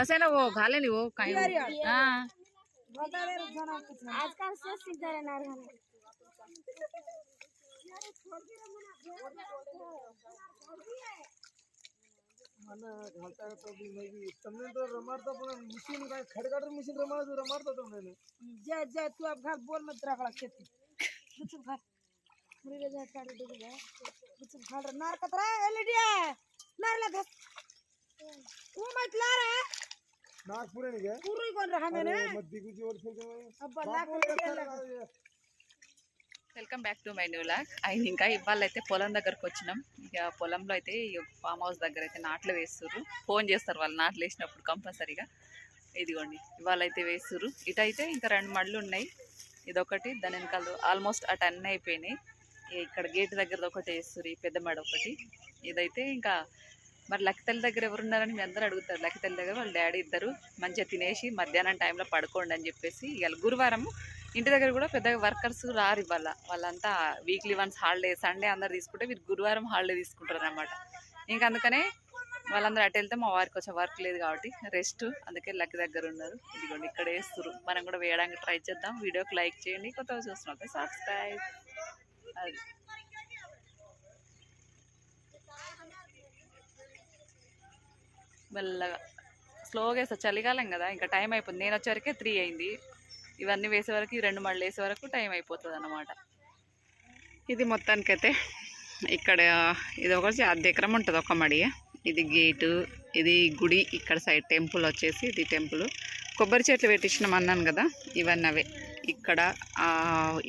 कसे ना वो खा नी वो काय हाँ. आजकाल से सीधा रहणार मला घालता येतो की नाही. तुम्ही तो रमारता पण मशीन काय खडगाड मशीन रमार तो रमारता तो मैंने जा जा तू अब घर बोल मत रखला खेती कुछ घर पूरी जा सारे डूब गए कुछ घर नार कतरा एलईडी है नार लगा वो मत ला रहा है नागपुर नहीं कौन रहा मैंने कुछ और अब welcome back to my new lack అయిన ఇంకా ఇవాళ అయితే పొలం దగ్గరకు వచ్చినాం. ఇక పొలంలో అయితే ఫామ్ హౌస్ దగ్గర అయితే నాట్లు వేస్తున్నారు ఫోన్ చేస్తారు వాళ్ళు నాట్లు వేసినప్పుడు కంపల్సరీగా. ఇదిగోండి ఇవాళ అయితే వేస్తున్నారు ఇటైతే ఇంకా రెండు మళ్ళు ఉన్నాయి. ఇదొకటి దాని వెనకాల ఆల్మోస్ట్ అటు అన్నీ అయిపోయినాయి. ఇక్కడ గేట్ దగ్గర ఒకటి వేస్తున్నారు ఈ పెద్ద మడ ఒకటి. ఇదైతే ఇంకా మరి లక్కితల్లి దగ్గర ఎవరున్నారని మీ అందరూ అడుగుతారు. లక్కితల్లి దగ్గర వాళ్ళ డాడీ ఇద్దరు మంచిగా తినేసి మధ్యాహ్నం టైంలో పడుకోండి అని చెప్పేసి ఇవాళ గురువారం ఇంటి దగ్గర కూడా పెద్దగా వర్కర్స్ రారు ఇవాళ. వాళ్ళంతా వీక్లీ వన్స్ హాలిడే సండే అందరు తీసుకుంటే వీరు గురువారం హాలిడే తీసుకుంటారు అనమాట ఇంకా అందుకనే వాళ్ళందరూ అటు వెళ్తే మా వారికి కొంచెం వర్క్ లేదు కాబట్టి రెస్ట్ అందుకే లక్ దగ్గర ఉన్నారు. ఇదిగోండి ఇక్కడ వేస్తారు మనం కూడా వేయడానికి ట్రై చేద్దాం. వీడియోకి లైక్ చేయండి. కొత్తగా చూస్తున్నాం సబ్స్క్రైబ్. అది. మెల్లగా. స్లోగా వేస్తా. చలికాలం కదా ఇంకా టైం అయిపోతుంది. నేను వచ్చేవరకే త్రీ అయింది. ఇవన్నీ వేసే వరకు ఈ రెండు మళ్ళీ వేసే వరకు టైం అయిపోతుంది అన్నమాట. ఇది మొత్తానికైతే ఇక్కడ ఇది ఒకటి అర్ధ ఎకరం ఉంటుంది ఒక మడి. ఇది గేటు ఇది గుడి. ఇక్కడ సైడ్ టెంపుల్ వచ్చేసి ఇది టెంపుల్ కొబ్బరి చెట్లు పెట్టించినాం అన్నాను కదా ఇవన్నీ అవే. ఇక్కడ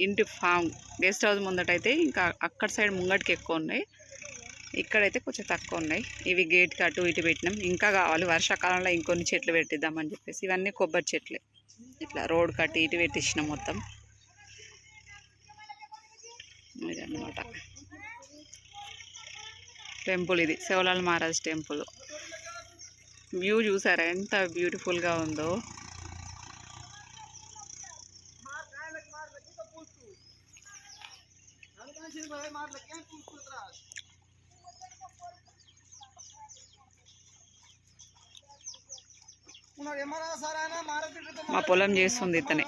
ఇంటి ఫామ్ గెస్ట్ హౌస్ ముందటైతే ఇంకా అక్కడ సైడ్ ముంగటికి ఎక్కువ ఉన్నాయి. ఇక్కడైతే కొంచెం తక్కువ ఉన్నాయి ఇవి గేట్కి అటు ఇటు పెట్టినాం. ఇంకా కావాలి. వర్షాకాలంలో ఇంకొన్ని చెట్లు పెట్టిద్దామని చెప్పేసి ఇవన్నీ కొబ్బరి చెట్లే. ఇట్లా రోడ్ కట్టి ఇటు పెట్టించినాం మొత్తం. ఇదన్నమాట. టెంపుల్ ఇది. శివలాల్ మహారాజ్ టెంపుల్. వ్యూ చూసారా? ఎంత బ్యూటిఫుల్గా ఉందో. పొలం చేస్తుంది ఇతనే.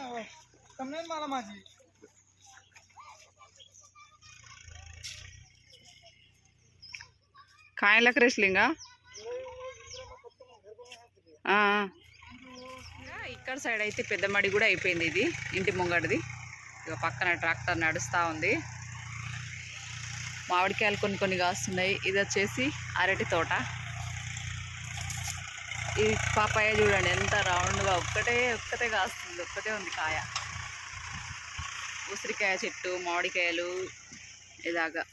కాయల క్రెష్లింగా ఇక్కడ సైడ్ అయితే పెద్ద మడి కూడా అయిపోయింది ఇది ఇంటి ముంగడిది. ఇక పక్కన ట్రాక్టర్ నడుస్తూ ఉంది. మామిడికాయలు కొన్ని కొన్ని కాస్తున్నాయి. ఇది వచ్చేసి అరటి తోట. ఈ పాపాయ చూడండి ఎంత రౌండ్గా ఒక్కటే ఒక్కటే కాస్తుంది ఒక్కటే ఉంది కాయ. ఉసిరికాయ చెట్టు మామిడికాయలు ఇలాగా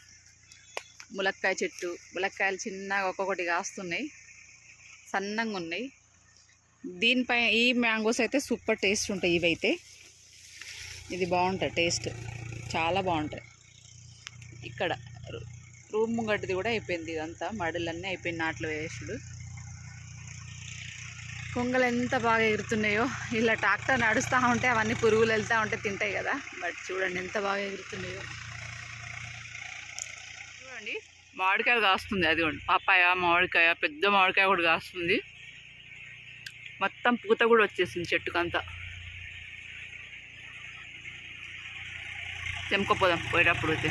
ములక్కాయ చెట్టు ములక్కాయలు చిన్నగా ఒక్కొక్కటి కాస్తున్నాయి సన్నంగా ఉన్నాయి. దీనిపై ఈ మ్యాంగోస్ అయితే సూపర్ టేస్ట్ ఉంటాయి ఇవైతే. ఇది బాగుంటుంది టేస్ట్ చాలా బాగుంటాయి. ఇక్కడ రూ- రూమ్ ముంగటిది కూడా అయిపోయింది ఇదంతా మడులన్నీ అయిపోయింది నాట్లు వేసుడు. కొంగలు ఎంత బాగా ఎగురుతున్నాయో. ఇలా ట్రాక్టర్ నడుస్తూ ఉంటే అవన్నీ పురుగులు వెళ్తూ ఉంటే తింటాయి కదా. బట్ చూడండి ఎంత బాగా ఎగురుతున్నాయో. చూడండి మామిడికాయ కాస్తుంది. అది కూడా మామిడికాయ పెద్ద మామిడికాయ కూడా కాస్తుంది. మొత్తం పూత కూడా వచ్చేసింది చెట్టుకంతా. తెంకపోదాం పోయేటప్పుడు అయితే.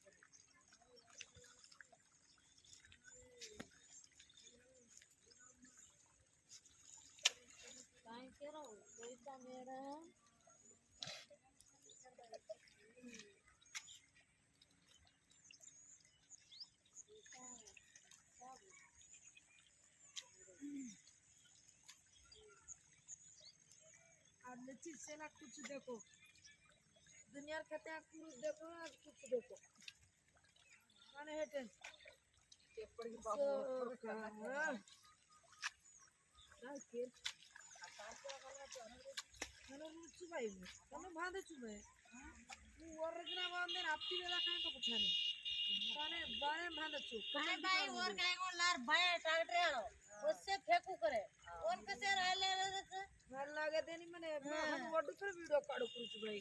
और लीची सेला कुछ देखो। दुनिया कहते हैं कुछ देखो और कुछ देखो। माने है टेंस। पेपर की बात कर रहा है। চুবাইব কেন বাঁধে চুবে ওর কিনা বাঁধে আপনি বেলা খাই তো কোথায় কানে বায়ে বাঁধে চুপ কানে বায়ে ওর কানে কোন লার বায়ে টাগড়ে আলো ওসে ফেকু করে মানে, হ্যাঁ। ভিডিও কাড়ু করছি ভাই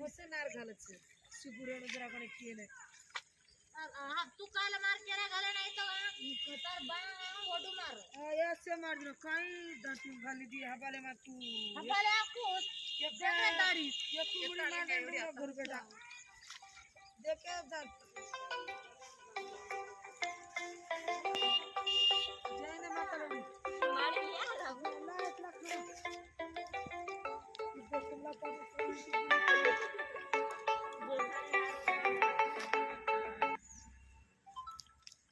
ওসে নার ঘালছে। সুগুরে জরা কোনে ऐसे मार दिलो कई दांती गाली दी हबाले मार तू हबाले आपको ये बड़े दारी ये कुड़ी मार दे घर पे जा देखे जा जाने माता लोगी मार दिया ना इतना करो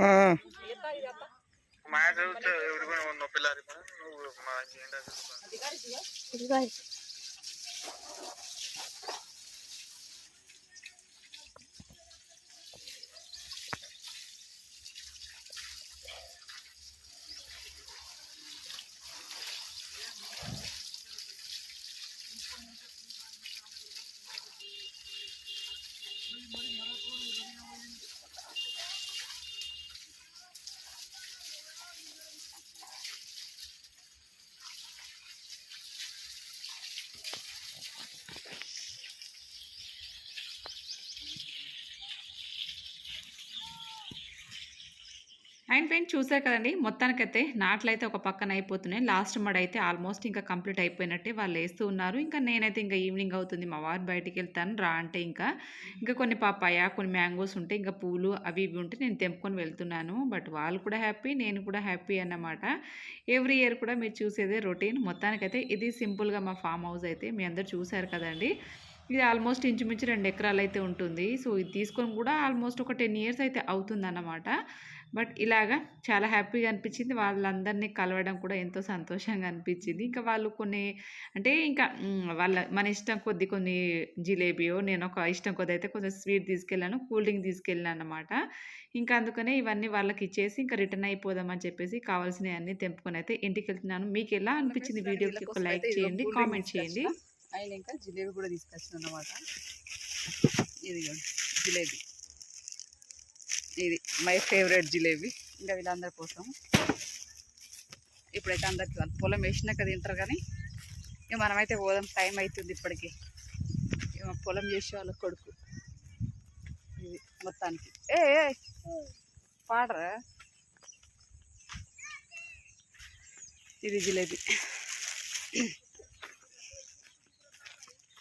हाँ అండ్ ఫ్రెండ్ చూసారు కదండి మొత్తానికైతే నాట్లయితే ఒక పక్కన అయిపోతున్నాయి. లాస్ట్ మడ అయితే ఆల్మోస్ట్ ఇంకా కంప్లీట్ అయిపోయినట్టే వాళ్ళు వేస్తూ ఉన్నారు. ఇంకా నేనైతే ఇంకా ఈవినింగ్ అవుతుంది మా వారు బయటికి వెళ్తాను రా అంటే ఇంకా. ఇంకా కొన్ని పాపాయ కొన్ని మ్యాంగోస్ ఉంటే ఇంకా పూలు అవి ఇవి ఉంటే నేను తెంపుకొని వెళ్తున్నాను. బట్ వాళ్ళు కూడా హ్యాపీ నేను కూడా హ్యాపీ అన్నమాట. ఎవ్రీ ఇయర్ కూడా మీరు చూసేదే రొటీన్. మొత్తానికైతే ఇది సింపుల్గా మా ఫామ్ హౌస్ అయితే మీ అందరు చూసారు కదండి. ఇది ఆల్మోస్ట్ ఇంచుమించు రెండు ఎకరాలు అయితే ఉంటుంది. సో ఇది తీసుకొని కూడా ఆల్మోస్ట్ ఒక టెన్ ఇయర్స్ అయితే అవుతుందన్నమాట. బట్ ఇలాగా చాలా హ్యాపీగా అనిపించింది. వాళ్ళందరినీ కలవడం కూడా ఎంతో సంతోషంగా అనిపించింది. ఇంకా వాళ్ళు కొన్ని అంటే ఇంకా వాళ్ళ మన ఇష్టం కొద్ది కొన్ని జిలేబియో నేను ఒక ఇష్టం కొద్ది అయితే కొంచెం స్వీట్ తీసుకెళ్ళాను కూల్ డ్రింక్ తీసుకెళ్ళాను అనమాట ఇంకా అందుకనే ఇవన్నీ వాళ్ళకి ఇచ్చేసి ఇంకా రిటర్న్ అయిపోదామని చెప్పేసి కావాల్సినవి అన్నీ తెంపుకొని అయితే ఇంటికి వెళ్తున్నాను. మీకు ఎలా అనిపించింది వీడియోకి ఒక లైక్ చేయండి కామెంట్ చేయండి. ఆయన ఇంకా జిలేబీ కూడా తీసుకొచ్చిన అనమాట ఇది జిలేబీ. ఇది మై ఫేవరెట్ జిలేబీ. ఇంకా వీళ్ళందరి కోసం. ఇప్పుడైతే అందరికి వాళ్ళు పొలం వేసినాక తింటారు కానీ ఇక మనమైతే పోదాం టైం అవుతుంది ఇప్పటికి. ఇక పొలం చేసే వాళ్ళ కొడుకు. ఇది మొత్తానికి. ఏ పాడరా? ఇది జిలేబీ.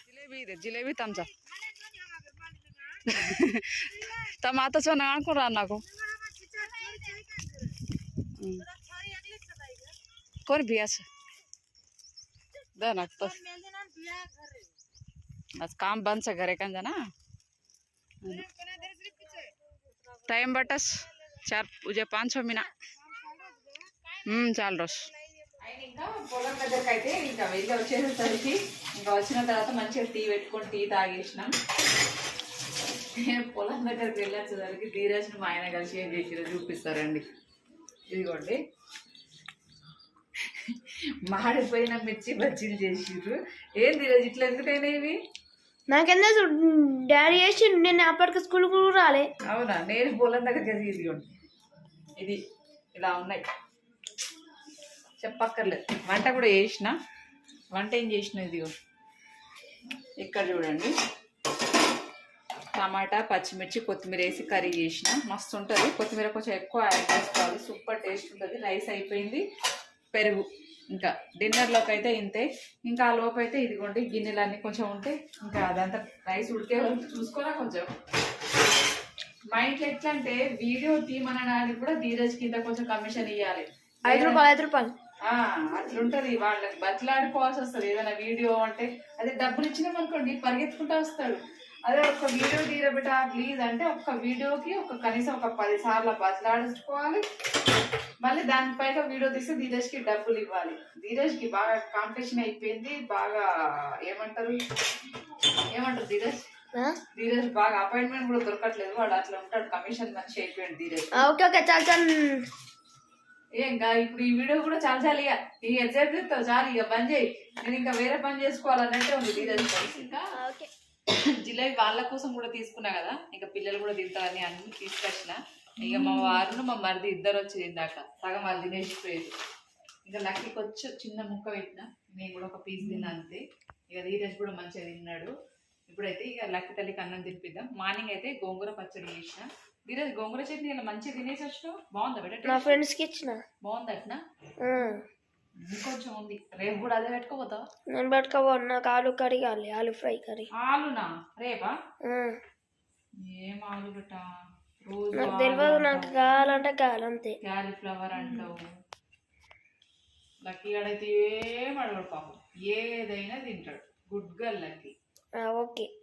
జిలేబీ ఇదే జిలేబీ థమ్స్ అప్. टमाटर छो ना को राना को कोर बिया छ दना तो आज काम बंद से घरे कन जाना टाइम बटस चार उजे पाँच చాలు రోజు ఆయన ఇంకా వెళ్ళి వచ్చేసరికి ఇంకా వచ్చిన తర్వాత మంచిగా టీ పెట్టుకొని టీ తాగేసినాం పొలం దగ్గరికి వెళ్ళేసరికి ధీరజ్ని మా ఆయన కలిసి ఏం చేసిరో చూపిస్తారండి. ఇదిగోండి. మాడిపోయిన మిర్చి బజ్జీలు చేసిర్రు. ఏం ధీరజ్ ఇట్లా ఎందుకైనా ఇవి? నాకెందుకు? డాడీ చేసి నేను అప్పటికి స్కూల్ కూడా రాలే. అవునా? నేను పొలం దగ్గరికి వెళ్ళి ఇదిగోండి. ఇది ఇలా ఉన్నాయి. చెప్పక్కర్లేదు. వంట కూడా చేసిన? వంట ఏం చేసిన ఇదిగో? ఇక్కడ చూడండి. టమాటా పచ్చిమిర్చి కొత్తిమీర వేసి కర్రీ చేసిన. మస్తు ఉంటుంది కొత్తిమీర కొంచెం ఎక్కువ యాడ్ చేసుకోవాలి. సూపర్ టేస్ట్ ఉంటుంది. రైస్ అయిపోయింది. పెరుగు. ఇంకా డిన్నర్లోకి అయితే ఇంతే. ఇంకా ఆ లోపు అయితే ఇదిగోండి గిన్నెలన్నీ కొంచెం ఉంటే ఇంకా అదంతా రైస్ ఉడికే చూసుకోరా కొంచెం? మా ఇంట్లో ఎట్లా అంటే వీడియో తీయమనడానికి కూడా ధీరజ్ కింద కొంచెం కమిషన్ ఇవ్వాలి ఐదు రూపాయలు ఐదు రూపాయలు. అట్లుంటది. వాళ్ళకి బతిలాడుకోవాల్సి వస్తుంది. ఏదైనా వీడియో అంటే అదే డబ్బులు ఇచ్చినాం అనుకోండి పరిగెత్తుకుంటా వస్తాడు. అదే ఒక్క వీడియో తీరబెట్ట ప్లీజ్ అంటే ఒక్క వీడియోకి ఒక కనీసం ఒక పది సార్లు బతిలాడించుకోవాలి మళ్ళీ దానిపైన వీడియో తీస్తే ధీరజ్కి డబ్బులు ఇవ్వాలి. ధీరజ్కి బాగా కాంపిటీషన్ అయిపోయింది. బాగా ఏమంటారు? ఏమంటారు ధీరజ్? ధీరజ్ బాగా అపాయింట్మెంట్ కూడా దొరకట్లేదు. వాడు అట్లా ఉంటాడు. కమిషన్ మనిషి అయిపోయాడు ధీరజ్. Okay okay. చాలు చాలు. ఏం కా ఇప్పుడు ఈ వీడియో కూడా చాలా చాలు. ఇక ఈ ఎగ్జాక్ట్ చెప్తావు చాలు. ఇక బంద్ చేయి. నేను ఇంకా వేరే పని చేసుకోవాలన్నట్టే ఉంది ధీరజ్. ఇంకా ఓకే. జిలేబీ వాళ్ళ కోసం కూడా తీసుకున్నా కదా. ఇంకా పిల్లలు కూడా తింటారని అన్ని తీసుకొచ్చిన. ఇక మా వారును మా మరిది ఇద్దరు వచ్చి తిందాక. సగం వాళ్ళు తినేసిపోయేది ఇంకా లక్కీకి వచ్చి చిన్న ముక్క పెట్టిన. నేను కూడా ఒక పీస్ తిన్నా అంతే. ఇక ధీరజ్ కూడా మంచిగా తిన్నాడు. ఇప్పుడైతే ఇక లక్కీ తల్లికి అన్నం తినిపిద్దాం. మార్నింగ్ అయితే గోంగూర పచ్చడి చేసిన. ధీరజ్ గోంగూర చట్నీ ఇలా మంచిగా తినేసి వచ్చినావు? బాగుందా బెటర్ ఇచ్చిన. ఆ, ఇంకొంచెం ఉంది. రేపు కూడా అదే పెట్టుకోపోతావా నేను పట్టుకోబోను. నాకు ఆలు కర్రీ కావాలి ఆలు ఫ్రై కర్రీ. ఆలునా? రేపా? ఆ, ఏం ఆలు బెట్ట రోజు నాకు తెలియదు నాకు. కావాలంటే కావాలి అంతే. క్యాలీఫ్లవర్ అంటావు. లక్కీ గడైతే ఏం అడగడు పాపం. ఏదైనా తింటాడు. Good girl lucky. ఓకే.